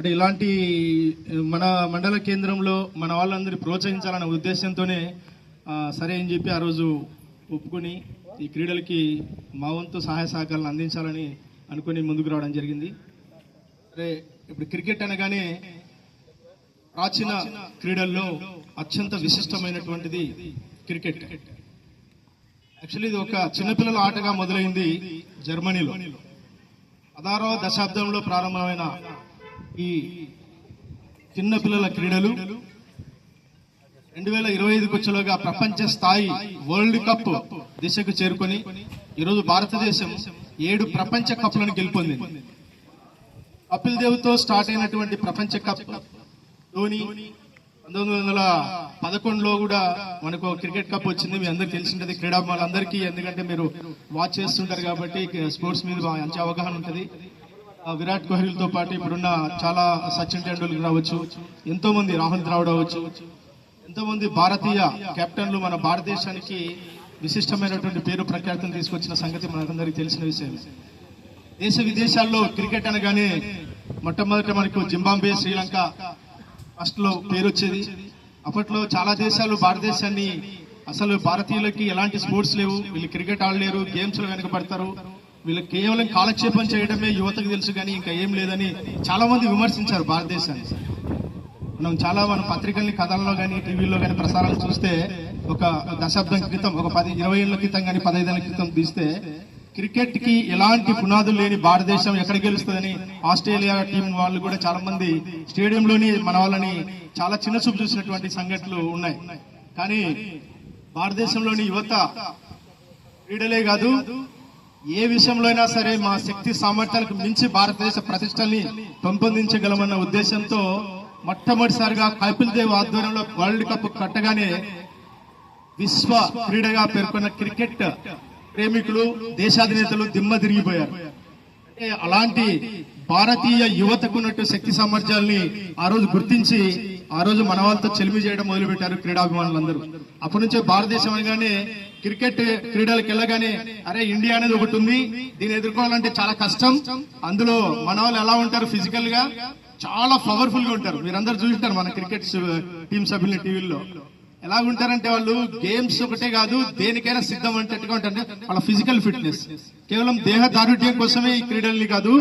అంటే ఇలాంటి మన మండల కేంద్రంలో మన వాళ్ళందరి ప్రోత్సహించాలనే ఉద్దేశంతోనే సరే అని చెప్పి ఆ రోజు ఒప్పుకొని ఈ క్రీడలకి మా వంతు సహాయ సహకారాలను అందించాలని అనుకుని ముందుకు రావడం జరిగింది. అరే ఇప్పుడు క్రికెట్ అనగానే ప్రాచీన క్రీడల్లో అత్యంత విశిష్టమైనటువంటిది క్రికెట్. యాక్చువల్లీ ఇది ఒక చిన్నపిల్లల ఆటగా మొదలైంది జర్మనీలో. పదహారవ దశాబ్దంలో ప్రారంభమైన ఈ చిన్నపిల్లల క్రీడలు రెండు వేల ఇరవై ఐదు వచ్చేలోగా ప్రపంచ స్థాయి వరల్డ్ కప్ దిశకు చేరుకొని ఈరోజు భారతదేశం ఏడు ప్రపంచ కప్లను గెలుపొందింది. కపిల్ దేవ్తో స్టార్ట్ అయినటువంటి ప్రపంచ కప్ ధోని పంతొమ్మిది వందల పదకొండులో కూడా మనకు క్రికెట్ కప్ వచ్చింది. మీ అందరికి తెలిసింటది క్రీడాభిమానులందరికీ ఎందుకంటే మీరు వాచ్ చేస్తుంటారు కాబట్టి స్పోర్ట్స్ మీద మంచి అవగాహన ఉంటుంది. విరాట్ కోహ్లీతో పాటు ఇప్పుడున్న చాలా సచిన్ టెండూల్కర్ రావచ్చు ఎంతో మంది రాహుల్ ద్రావిడ్ అవ్వచ్చు ఎంతో మంది భారతీయ కెప్టెన్లు మన భారతదేశానికి విశిష్టమైనటువంటి పేరు ప్రఖ్యాతిని తీసుకొచ్చిన సంగతి మనందరికీ తెలిసిన విషయం దేశ విదేశాల్లో క్రికెట్ అనగానే మొట్టమొదట మనకు జింబాంబే శ్రీలంక ఫస్ట్లో పేరు వచ్చేది అప్పట్లో చాలా దేశాలు భారతదేశాన్ని అసలు భారతీయులకి ఎలాంటి స్పోర్ట్స్ లేవు వీళ్ళు క్రికెట్ ఆడలేరు గేమ్స్లో వెనకబడతారు. వీళ్ళు కేవలం కాలక్షేపం చేయడమే యువతకు తెలుసు కానీ ఇంకా ఏం లేదని చాలా మంది విమర్శించారు భారతదేశాన్ని. మనం చాలా మన పత్రికల్ని కథల్లో కానీ టీవీలో కానీ ప్రసారాలు చూస్తే ఒక దశాబ్దం క్రితం ఒక పది ఇరవై ఏళ్ళ క్రితం కానీ పదహైదేళ్ళ క్రితం తీస్తే క్రికెట్కి ఎలాంటి పునాదులు లేని భారతదేశం ఎక్కడ గెలుస్తుందని ఆస్ట్రేలియా టీం వాళ్ళు కూడా చాలా మంది స్టేడియంలోని మన వాళ్ళని చాలా చిన్న చూపు చూసినటువంటి సంఘటనలు ఉన్నాయి. కానీ భారతదేశంలోని యువత క్రీడలే కాదు ఏ విషయంలో అయినా సరే మా శక్తి సామర్థ్యాలకు మించి భారతదేశ ప్రతిష్టల్ని పెంపొందించగలమన్న ఉద్దేశంతో మొట్టమొదటిసారిగా కపిల్ దేవ్ ఆధ్వర్యంలో వరల్డ్ కప్ కట్టగానే విశ్వ క్రీడగా పేర్కొన్న క్రికెట్ ప్రేమికులు దేశాధినేతలు దిమ్మ తిరిగిపోయారు. అంటే అలాంటి భారతీయ యువతకు ఉన్నట్టు శక్తి సామర్థ్యాల్ని ఆ రోజు గుర్తించి ఆ రోజు మన వాళ్ళతో చెలిమి చేయడం మొదలుపెట్టారు క్రీడాభిమానులందరూ. అప్పటి నుంచే భారతదేశం అనగానే క్రికెట్ క్రీడలకు వెళ్ళగానే అరే ఇండియా అనేది ఒకటి ఉంది. దీన్ని ఎదుర్కోవాలంటే చాలా కష్టం. అందులో మన వాళ్ళు ఎలా ఉంటారు ఫిజికల్గా? చాలా పవర్ఫుల్గా ఉంటారు. మీరందరూ చూసింటారు మన క్రికెట్ టీం సభ్యుల్ని టీవీల్లో. ఎలా ఉంటారంటే వాళ్ళు గేమ్స్ ఒకటే కాదు దేనికైనా సిద్ధం అంటట్టుగా ఉంటారంటే వాళ్ళ ఫిజికల్ ఫిట్నెస్ కేవలం దేహ దారుఢ్యం కోసమే ఈ క్రీడల్ని కాదు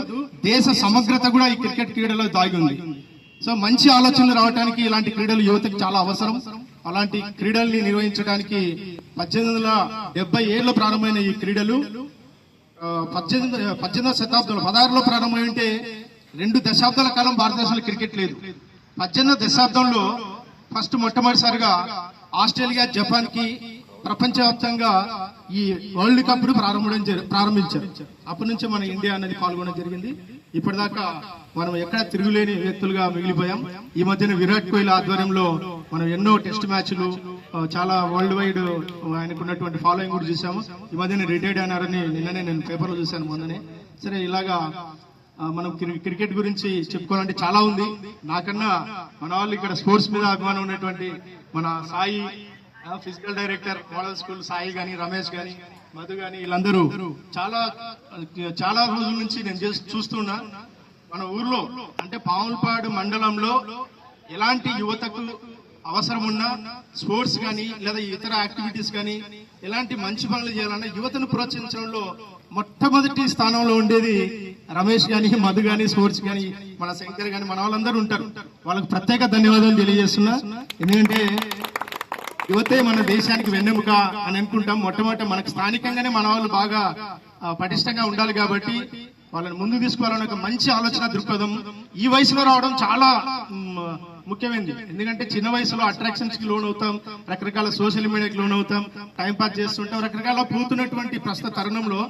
దేశ సమగ్రత కూడా ఈ క్రికెట్ క్రీడలో దాగి ఉంది. సో మంచి ఆలోచనలు రావడానికి ఇలాంటి క్రీడలు యువతకు చాలా అవసరం. అలాంటి క్రీడల్ని నిర్వహించడానికి పద్దెనిమిది వందల డెబ్బై ఏళ్ళలో ప్రారంభమైన ఈ క్రీడలు పద్దెనిమిది పద్దెనిమిదవ శతాబ్దంలో పదహారులో ప్రారంభమై ఉంటే రెండు దశాబ్దాల కాలం భారతదేశంలో క్రికెట్ లేదు. పద్దెనిమిదవ దశాబ్దంలో ఫస్ట్ మొట్టమొదటిసారిగా ఆస్ట్రేలియా జపాన్కి ప్రపంచవ్యాప్తంగా ఈ వరల్డ్ కప్ను ప్రారంభం ప్రారంభించారు. అప్పటి నుంచి మన ఇండియా అనేది పాల్గొనడం జరిగింది. ఇప్పటిదాకా మనం ఎక్కడ తిరుగులేని వ్యక్తులుగా మిగిలిపోయాం. ఈ మధ్యన విరాట్ కోహ్లీ ఆధ్వర్యంలో మనం ఎన్నో టెస్ట్ మ్యాచ్లు చాలా వరల్డ్ వైడ్ ఆయనకు ఉన్నటువంటి ఫాలోయింగ్ కూడా చూసాము. ఈ మధ్యన రిటైర్డ్ అయినారని నిన్ననే నేను పేపర్లో చూశాను మొన్ననే. సరే ఇలాగా మనం క్రికెట్ గురించి చెప్పుకోవాలంటే చాలా ఉంది. నాకన్నా మన వాళ్ళు ఇక్కడ స్పోర్ట్స్ మీద అభిమానం ఉన్నటువంటి మన Sai physical director model school Sai గాని రమేష్ గాని మధు గాని వీళ్ళందరూ చాలా చాలా రోజుల నుంచి నేను చూస్తున్నా. మన ఊర్లో అంటే పాములపాడు మండలంలో ఎలాంటి యువతకు అవసరం ఉన్న స్పోర్ట్స్ కానీ లేదా ఇతర యాక్టివిటీస్ కానీ ఎలాంటి మంచి పనులు చేయాలన్నా యువతను ప్రోత్సహించడంలో మొట్టమొదటి స్థానంలో ఉండేది రమేష్ కానీ మధు కానీ స్పోర్ట్స్ కానీ మన శంకర్ కానీ మన వాళ్ళందరూ ఉంటారు. వాళ్ళకి ప్రత్యేక ధన్యవాదాలు తెలియజేస్తున్నా. ఎందుకంటే యువతే మన దేశానికి వెన్నెముక అని అనుకుంటాం. మొట్టమొదట మనకు స్థానికంగానే మన వాళ్ళు బాగా పటిష్టంగా ఉండాలి కాబట్టి వాళ్ళని ముందు తీసుకోవాలని ఒక మంచి ఆలోచన దృక్పథం. ఈ వయసులో రావడం చాలా ముఖ్యమైనది ఎందుకంటే చిన్న వయసులో అట్రాక్షన్స్కి లోన్ అవుతాం రకరకాల సోషల్ మీడియాకి లోన్ అవుతాం టైం పాస్ చేస్తుంటాం. రకరకాల పోతున్నటువంటి ప్రస్తుత తరుణంలో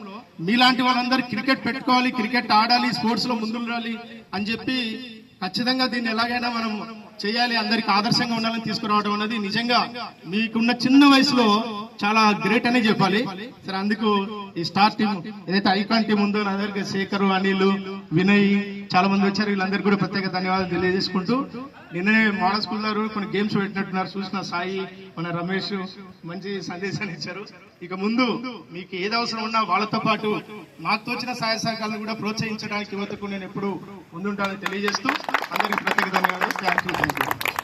మీలాంటి వాళ్ళందరూ క్రికెట్ పెట్టుకోవాలి క్రికెట్ ఆడాలి స్పోర్ట్స్లో ముందుండాలి అని చెప్పి ఖచ్చితంగా దీన్ని ఎలాగైనా మనం చేయాలి అందరికి ఆదర్శంగా ఉండాలని తీసుకురావడం అనేది నిజంగా మీకున్న చిన్న వయసులో చాలా గ్రేట్ అనే చెప్పాలి. సరే అందుకు ఈ స్టార్ టీం ఏదైతే ఐకాన్ టీం ఉందో నా దగ్గర శేఖర్ అనిల్ వినయ్ చాలా మంది వచ్చారు. వీళ్ళందరికీ కూడా ప్రత్యేక ధన్యవాదాలు తెలియజేసుకుంటూ నిన్ననే మోడల్ స్కూల్లో కొన్ని గేమ్స్ పెట్టినట్టున్నారు. చూసిన సాయి మన రమేష్ మంచి సందేశాన్ని ఇచ్చారు. ఇక ముందు మీకు ఏది అవసరం ఉన్నా వాళ్ళతో పాటు నాకు తోచిన సహాయ సహకారాలను కూడా ప్రోత్సహించడానికి యువతకు నేను ఎప్పుడు ముందుంటానని తెలియజేస్తూ అందరికీ ప్రత్యేక ధన్యవాదాలు.